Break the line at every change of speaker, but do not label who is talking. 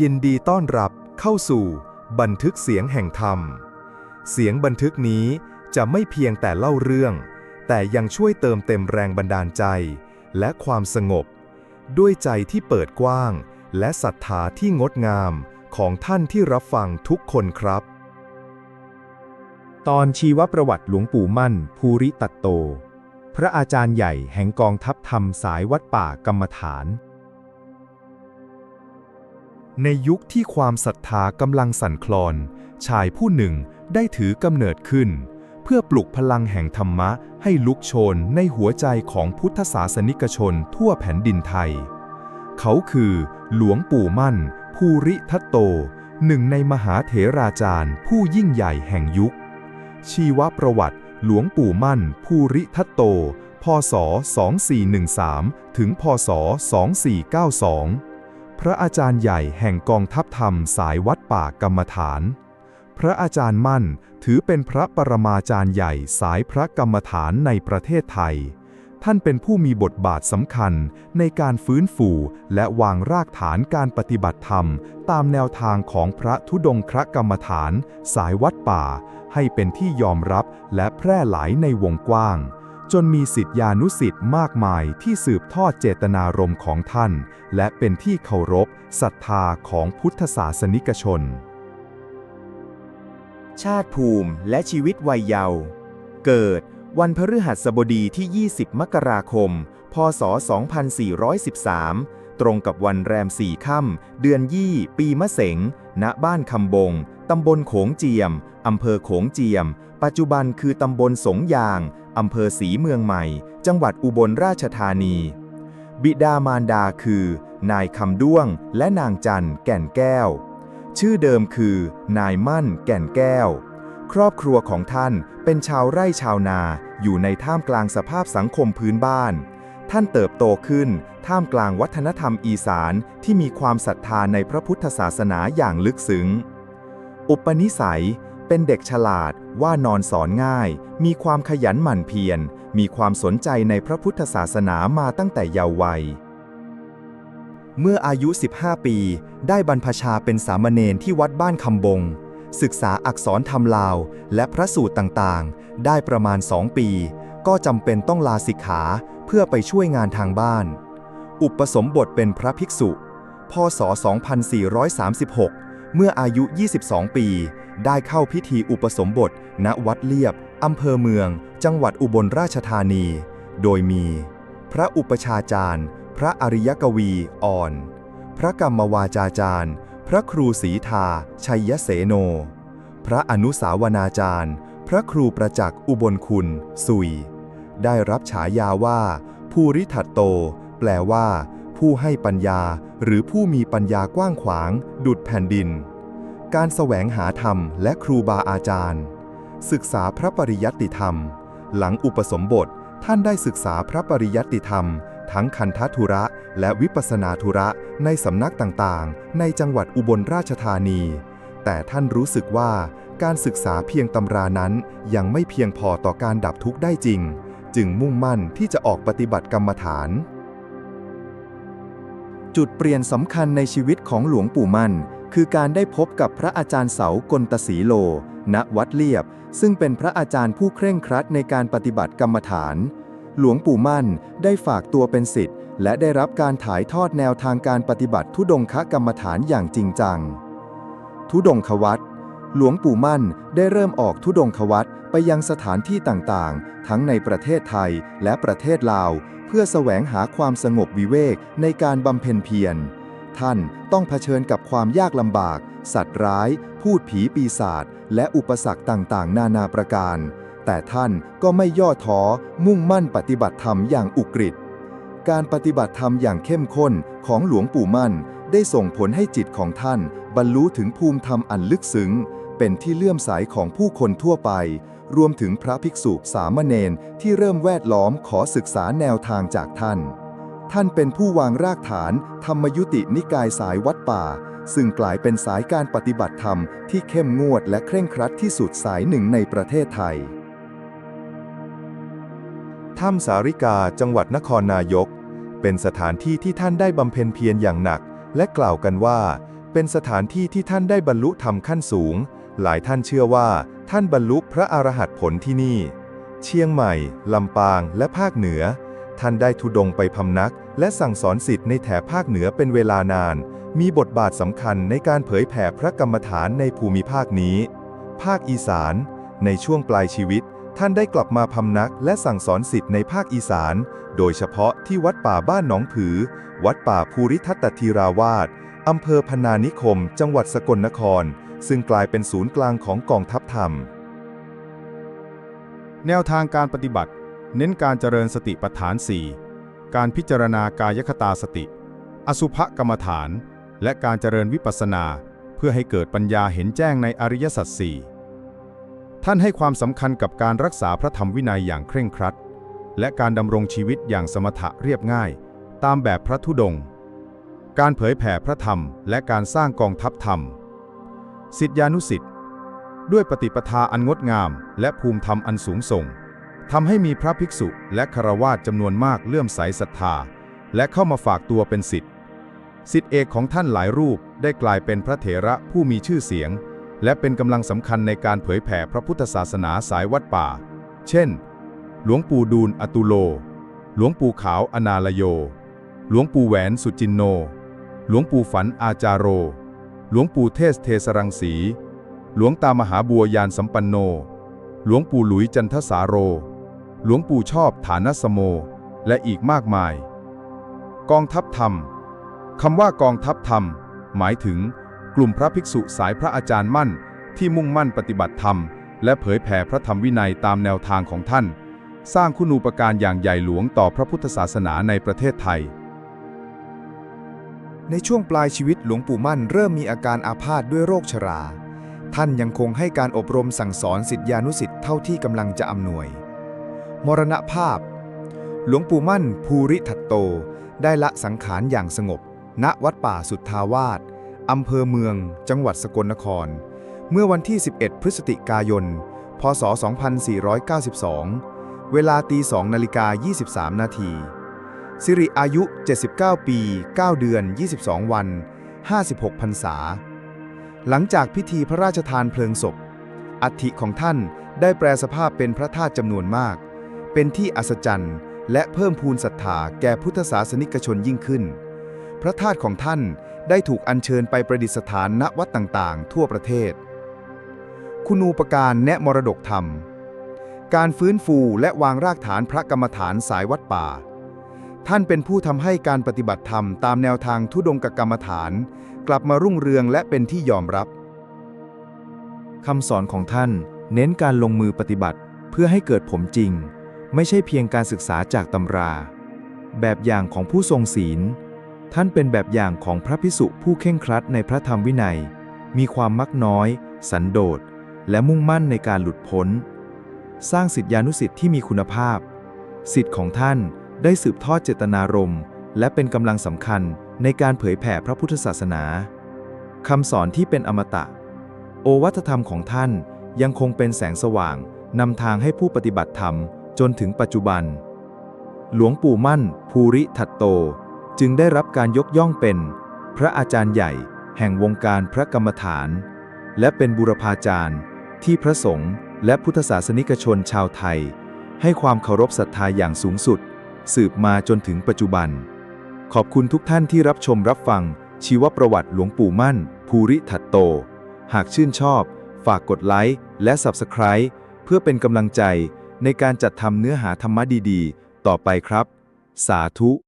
ยินดีต้อนรับเข้าสู่ บันทึกเสียงแห่งธรรม เสียงบันทึกนี้จะไม่เพียงแต่เล่าเรื่อง แต่ยังช่วยเติมเต็มแรงบันดาลใจ และความสงบ ด้วยใจที่เปิดกว้าง และศรัทธาที่งดงามของท่านที่รับฟังทุกคนครับ
ตอนชีวประวัติหลวงปู่มั่น ภูริตัตโต พระอาจารย์ใหญ่แห่งกองทัพธรรมสายวัดป่ากรรมฐาน
ในยุคที่ความศรัทธากำลังสั่นคลอน ชายผู้หนึ่งได้ถือกำเนิดขึ้น เพื่อปลุกพลังแห่งธรรมะให้ลุกโชนในหัวใจของพุทธศาสนิกชนทั่วแผ่นดินไทย เขาคือหลวงปู่มั่น ภูริทัตโต หนึ่งในมหาเถราจารย์ผู้ยิ่งใหญ่แห่งยุค ชีวประวัติ หลวงปู่มั่น ภูริทัตโต พศ 2413 ถึง พศ 2492 พระอาจารย์ใหญ่แห่งกองทัพธรรมสายวัดป่ากรรมฐาน พระอาจารย์มั่นถือเป็นพระปรมาจารย์ใหญ่สายพระกรรมฐานในประเทศไทย ท่านเป็นผู้มีบทบาทสำคัญในการฟื้นฟูและวางรากฐานการปฏิบัติธรรม ตามแนวทางของพระธุดงครกรรมฐาน สายวัดป่า ให้เป็นที่ยอมรับและแพร่หลายในวงกว้าง จนมีสิทธิานุสิทธิ์มากมายที่สืบทอดเจตนารมณ์ของท่าน และเป็นที่เคารพศรัทธาของพุทธศาสนิกชน
ชาติภูมิและชีวิตวัยเยาว์เกิดวันพฤหัสบดีที่ 20 มกราคม พศ 2413 ตรงกับวันแรมสี่ค่ำเดือนยี่ปีมะเสง ณ บ้านคำบง ตำบลโขงเจียม อำเภอโขงเจียม ปัจจุบันคือตำบลสงยาง อำเภอศรีเมืองใหม่ จังหวัดอุบลราชธานี บิดามารดาคือ นายคำด้วงและนางจันแก่นแก้ว ชื่อเดิมคือ นายมั่นแก่นแก้ว ครอบครัวของท่านเป็นชาวไร่ชาวนาอยู่ในท่ามกลางสภาพสังคมพื้นบ้าน ท่านเติบโตขึ้น ท่ามกลางวัฒนธรรมอีสานที่มีความศรัทธาในพระพุทธศาสนาอย่างลึกซึ้ง อุปนิสัย เป็นเด็กฉลาด ว่านอนสอนง่าย มีความขยันหมั่นเพียร มีความสนใจในพระพุทธศาสนามาตั้งแต่เยาว์วัย เมื่ออายุ 15 ปี ได้บรรพชาเป็นสามเณรที่วัดบ้านคำบง ศึกษาอักษรธรรมลาว และพระสูตรต่างๆ ได้ประมาณสองปี ก็จำเป็นต้องลาสิกขาเพื่อไปช่วยงานทางบ้าน อุปสมบทเป็นพระภิกษุ พศ 2436 เมื่ออายุ 22 ปี ได้เข้าพิธีอุปสมบท ณวัดเลียบ อำเภอเมือง จังหวัดอุบลราชธานี โดยมี พระอุปชาจารย์ พระอริยกวีอ่อน พระกรรมวาจาจารย์ พระครูศรีทา ชัยเสโน พระอนุสาวนาจารย์ พระครูประจักษ์อุบลคุณ สุย ได้รับฉายาว่า ภูริทัตโต แปลว่า ผู้ให้ปัญญาหรือผู้มีปัญญากว้างขวาง ดุดแผ่นดิน การแสวงหาธรรมและครูบาอาจารย์ ศึกษาพระปริยัติธรรม หลังอุปสมบทท่านได้ศึกษาพระปริยัติธรรม ทั้งคันธทุระและวิปัสสนาธุระในสำนักต่างๆ ในจังหวัดอุบลราชธานี แต่ท่านรู้สึกว่าการศึกษาเพียงตำรานั้นยังไม่เพียงพอต่อการดับทุกข์ได้จริง จึงมุ่งมั่นที่จะออกปฏิบัติกรรมฐาน จุดเปลี่ยนสำคัญในชีวิตของหลวงปู่มั่น คือการได้พบกับพระอาจารย์เสากลตศีโล ณ วัดเลียบ ซึ่งเป็นพระอาจารย์ผู้เคร่งครัดในการปฏิบัติกรรมฐาน หลวงปู่มั่นได้ฝากตัวเป็นศิษย์และได้รับการถ่ายทอดแนวทางการปฏิบัติทุดงคกรรมฐานอย่างจริงจัง ทุดงควัตหลวงปู่มั่นได้เริ่มออกทุดงควัตไปยังสถานที่ต่างๆ ทั้งในประเทศไทยและประเทศลาว เพื่อแสวงหาความสงบวิเวกในการบำเพ็ญเพียร ท่านต้องเผชิญกับความยากลำบาก สัตว์ร้าย พูดผีปีศาจและอุปสรรคต่างๆ นานาประการ แต่ท่านก็ไม่ย่อท้อมุ่งมั่นปฏิบัติธรรมอย่างอุกฤษการปฏิบัติธรรมอย่างเข้มข้นของหลวงปู่มั่น ได้ส่งผลให้จิตของท่าน บรรลุถึงภูมิธรรมอันลึกซึ้ง เป็นที่เลื่อมใสของผู้คนทั่วไป รวมถึงพระภิกษุสามเณรที่เริ่มแวดล้อมขอศึกษาแนวทางจากท่าน ท่านเป็นผู้วางรากฐาน ธรรมยุตินิกายสายวัดป่า ซึ่งกลายเป็นสายการปฏิบัติธรรมที่เข้มงวดและเคร่งครัดที่สุดสายหนึ่งในประเทศไทย ถ้ำสาริกาจังหวัดนครนายก เป็นสถานที่ที่ท่านได้บำเพ็ญเพียรอย่างหนัก และกล่าวกันว่า เป็นสถานที่ที่ท่านได้บรรลุธรรมขั้นสูง หลายท่านเชื่อว่า ท่านบรรลุพระอรหัตผลที่นี่ เชียงใหม่ ลำปาง และภาคเหนือ ท่านได้ทุดงไปพำนัก และสั่งสอนสิทธิ์ในแถบภาคเหนือเป็นเวลานาน มีบทบาทสำคัญในการเผยแผ่พระกรรมฐานในภูมิภาคนี้ ภาคอีสาน ในช่วงปลายชีวิต ท่านได้กลับมาพำนักและสั่งสอนสิทธิ์ในภาคอีสาน โดยเฉพาะที่วัดป่าบ้านหนองผือ วัดป่าภูริทัตตธีราวาสอำเภอพนานิคม จังหวัดสกลนคร ซึ่งกลายเป็นศูนย์กลางของกองทัพธรรม
แนวทางการปฏิบัติ เน้นการเจริญสติปัฏฐาน 4 การพิจารณากายคตาสติ อสุภกรรมฐาน และการเจริญวิปัสสนา เพื่อให้เกิดปัญญาเห็นแจ้งในอริยสัจสี่ท่านให้ความสำคัญกับการรักษาพระธรรมวินัยอย่างเคร่งครัด และการดำรงชีวิตอย่างสมถะเรียบง่าย ตามแบบพระธุดงค์การเผยแผ่พระธรรม และการสร้างกองทัพธรรม สิทธิานุสิทธิ์ด้วยปฏิปทาอันงดงาม และภูมิธรรมอันสูงส่ง ทำให้มีพระภิกษุและคารวาสจำนวนมากเลื่อมใสศรัทธา และเข้ามาฝากตัวเป็นสิทธิ์สิทธิเอกของท่านหลายรูปได้กลายเป็นพระเถระผู้มีชื่อเสียง และเป็นกำลังสำคัญในการเผยแผ่พระพุทธศาสนาสายวัดป่า เช่น หลวงปู่ดูลอตุโล หลวงปู่ขาวอนาลโย หลวงปู่แหวนสุจินโน หลวงปู่ฝันอาจารโร หลวงปู่เทศเทสรังสี หลวงตามหาบัวยานสัมปันโน หลวงปู่หลุยจันทสาโร หลวงปู่ชอบฐานสโม และอีกมากมาย กองทัพธรรมคำว่ากองทัพธรรม หมายถึง กลุ่มพระภิกษุสายพระอาจารย์มั่น ที่มุ่งมั่นปฏิบัติธรรม และเผยแผ่พระธรรมวินัยตามแนวทางของท่าน สร้างคุณูปการอย่างใหญ่หลวงต่อพระพุทธศาสนาในประเทศไทย
ในช่วงปลายชีวิตหลวงปู่มั่นเริ่มมีอาการอาพาธด้วยโรคชรา ท่านยังคงให้การอบรมสั่งสอนสิทธิานุสิทธิ์เท่าที่กำลังจะอำนวย มรณภาพ หลวงปู่มั่นภูริทัตโต ได้ละสังขารอย่างสงบ ณวัดป่าสุทธาวาสอำเภอเมือง จังหวัดสกลนคร เมื่อวันที่ 11 พฤศจิกายน พศ 2492 เวลาตี2นาฬิกา 23 นาทีสิริอายุ 79 ปี 9 เดือน 22 วัน 56 พรรษา หลังจากพิธีพระราชทานเพลิงศพ อัฐิของท่านได้แปลสภาพเป็นพระธาตุจำนวนมาก เป็นที่อัศจรรย์และเพิ่มพูนศรัทธาแก่พุทธศาสนิกชนยิ่งขึ้น พระธาตุของท่านได้ถูกอัญเชิญไปประดิษฐานณวัดต่างๆ ทั่วประเทศ คุณูปการแนะมรดกธรรม การฟื้นฟูและวางรากฐานพระกรรมฐานสายวัดป่า ท่านเป็นผู้ทำให้การปฏิบัติธรรมตามแนวทางทุดงกกรรมฐาน กลับมารุ่งเรืองและเป็นที่ยอมรับ
คำสอนของท่านเน้นการลงมือปฏิบัติเพื่อให้เกิดผลจริง ไม่ใช่เพียงการศึกษาจากตำรา แบบอย่างของผู้ทรงศีล ท่านเป็นแบบอย่างของพระพิสุผู้เข่งครัดในพระธรรมวินัย มีความมักน้อย สันโดษ และมุ่งมั่นในการหลุดพ้น สร้างสิทธิานุสิทธิ์ที่มีคุณภาพ สิทธิ์ของท่านได้สืบทอดเจตนารมณ์ และเป็นกำลังสำคัญในการเผยแผ่พระพุทธศาสนาคำสอนที่เป็นอมตะ โอวัตธรรมของท่านยังคงเป็นแสงสว่างนำทางให้ผู้ปฏิบัติธรรม จนถึงปัจจุบัน หลวงปู่มั่น ภูริทัตโต จึงได้รับการยกย่องเป็น พระอาจารย์ใหญ่ แห่งวงการพระกรรมฐาน และเป็นบุรพาจารย์ ที่พระสงฆ์และพุทธศาสนิกชนชาวไทย ให้ความเคารพศรัทธาอย่างสูงสุด สืบมาจนถึงปัจจุบัน ขอบคุณทุกท่านที่รับชมรับฟัง ชีวประวัติหลวงปู่มั่น ภูริทัตโต หากชื่นชอบ ฝากกดไลค์และ Subscribe เพื่อเป็นกำลังใจ ในการจัดทำเนื้อหาธรรมะดีๆ ต่อไปครับ สาธุ